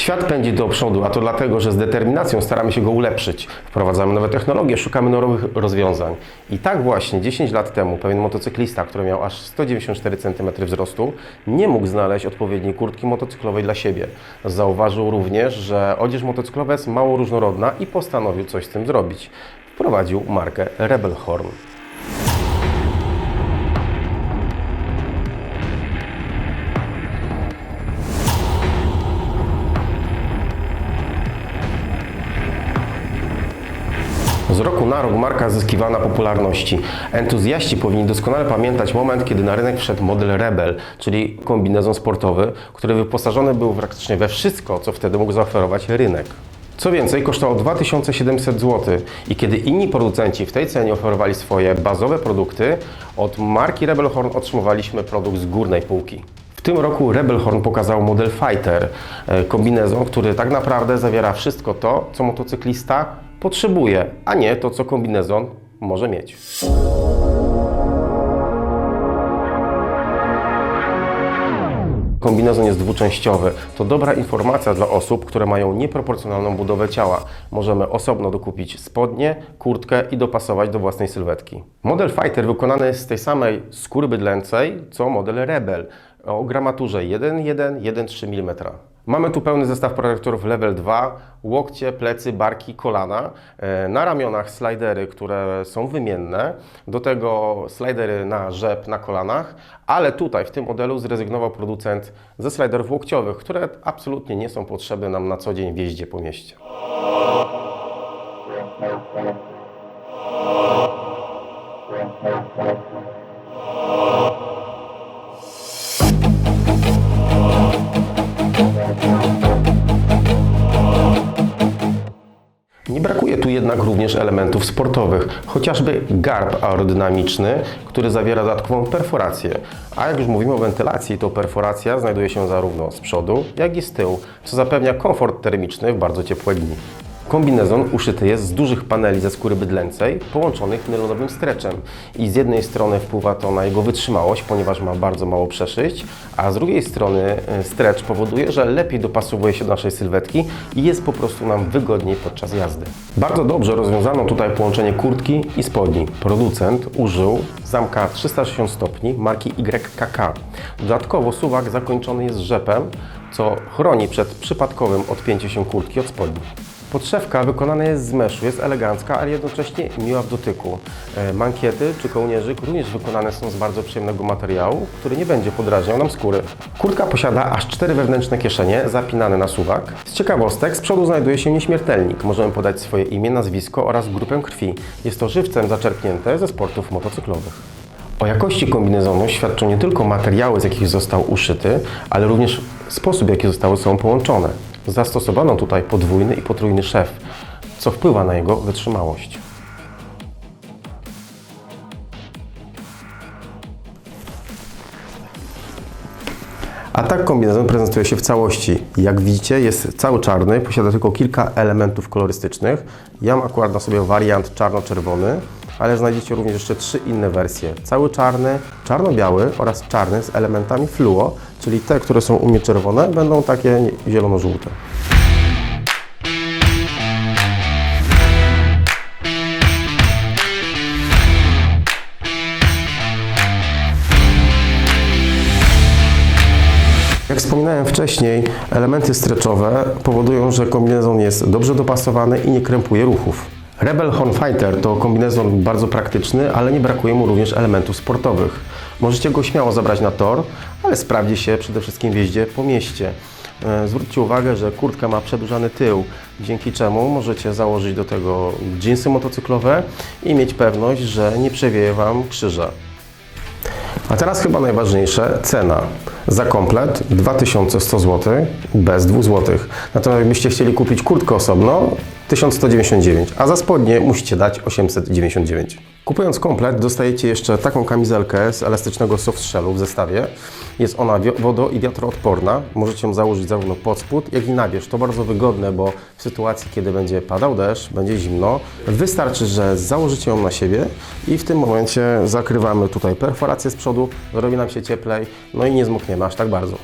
Świat pędzi do przodu, a to dlatego, że z determinacją staramy się go ulepszyć. Wprowadzamy nowe technologie, szukamy nowych rozwiązań. I tak właśnie 10 lat temu pewien motocyklista, który miał aż 194 cm wzrostu, nie mógł znaleźć odpowiedniej kurtki motocyklowej dla siebie. Zauważył również, że odzież motocyklowa jest mało różnorodna i postanowił coś z tym zrobić. Wprowadził markę Rebel Horn. Z roku na rok marka zyskiwana popularności. Entuzjaści powinni doskonale pamiętać moment, kiedy na rynek wszedł model Rebel, czyli kombinezon sportowy, który wyposażony był praktycznie we wszystko, co wtedy mógł zaoferować rynek. Co więcej, kosztował 2700 zł i kiedy inni producenci w tej cenie oferowali swoje bazowe produkty, od marki Rebel Horn otrzymywaliśmy produkt z górnej półki. W tym roku Rebel Horn pokazał model Fighter, e, kombinezon, który tak naprawdę zawiera wszystko to, co motocyklista potrzebuje, a nie to, co kombinezon może mieć. Kombinezon jest dwuczęściowy. To dobra informacja dla osób, które mają nieproporcjonalną budowę ciała. Możemy osobno dokupić spodnie, kurtkę i dopasować do własnej sylwetki. Model Fighter wykonany jest z tej samej skóry bydlęcej, co model Rebel o gramaturze 1,1-1,3 mm. Mamy tu pełny zestaw protektorów level 2, łokcie, plecy, barki, kolana. E, Na ramionach slidery, które są wymienne. Do tego slidery na rzep, na kolanach. Ale tutaj w tym modelu zrezygnował producent ze sliderów łokciowych, które absolutnie nie są potrzebne nam na co dzień w jeździe po mieście. Jednak również elementów sportowych, chociażby garb aerodynamiczny, który zawiera dodatkową perforację. A jak już mówimy o wentylacji, to perforacja znajduje się zarówno z przodu, jak i z tyłu, co zapewnia komfort termiczny w bardzo ciepłe dni. Kombinezon uszyty jest z dużych paneli ze skóry bydlęcej, połączonych nylonowym streczem. I z jednej strony wpływa to na jego wytrzymałość, ponieważ ma bardzo mało przeszyść, a z drugiej strony e, stretch powoduje, że lepiej dopasowuje się do naszej sylwetki i jest po prostu nam wygodniej podczas jazdy. Bardzo dobrze rozwiązano tutaj połączenie kurtki i spodni. Producent użył zamka 360 stopni marki YKK. Dodatkowo suwak zakończony jest rzepem, co chroni przed przypadkowym odpięciem się kurtki od spodni. Podszewka wykonana jest z meszu, jest elegancka, ale jednocześnie miła w dotyku. E, Mankiety czy kołnierzyk również wykonane są z bardzo przyjemnego materiału, który nie będzie podrażniał nam skóry. Kurtka posiada aż cztery wewnętrzne kieszenie zapinane na suwak. Z ciekawostek z przodu znajduje się nieśmiertelnik. Możemy podać swoje imię, nazwisko oraz grupę krwi. Jest to żywcem zaczerpnięte ze sportów motocyklowych. O jakości kombinezonu świadczą nie tylko materiały, z jakich został uszyty, ale również sposób, w jaki zostały są połączone. Zastosowano tutaj podwójny i potrójny szef, co wpływa na jego wytrzymałość. A tak kombinezon prezentuje się w całości. Jak widzicie, jest cały czarny, posiada tylko kilka elementów kolorystycznych. Ja mam akurat na sobie wariant czarno-czerwony, ale znajdziecie również jeszcze trzy inne wersje. Cały czarny, czarno-biały oraz czarny z elementami fluo, czyli te, które są u mnie czerwone, będą takie zielono-żółte. Jak wspominałem wcześniej, elementy stretchowe powodują, że kombinezon jest dobrze dopasowany i nie krępuje ruchów. Rebel Horn Fighter to kombinezon bardzo praktyczny, ale nie brakuje mu również elementów sportowych. Możecie go śmiało zabrać na tor, ale sprawdzi się przede wszystkim w jeździe po mieście. E, Zwróćcie uwagę, że kurtka ma przedłużany tył, dzięki czemu możecie założyć do tego dżinsy motocyklowe i mieć pewność, że nie przewieje Wam krzyża. A teraz chyba najważniejsze, cena. Za komplet 2100 zł bez 2 zł. Natomiast jakbyście chcieli kupić kurtkę osobno, 1199, a za spodnie musicie dać 899. Kupując komplet dostajecie jeszcze taką kamizelkę z elastycznego softshellu w zestawie. Jest ona wodo- i wiatroodporna. Możecie ją założyć zarówno pod spód, jak i na wierzch. To bardzo wygodne, bo w sytuacji, kiedy będzie padał deszcz, będzie zimno, wystarczy, że założycie ją na siebie i w tym momencie zakrywamy tutaj perforację z przodu, robi nam się cieplej, no i nie zmokniemy aż tak bardzo.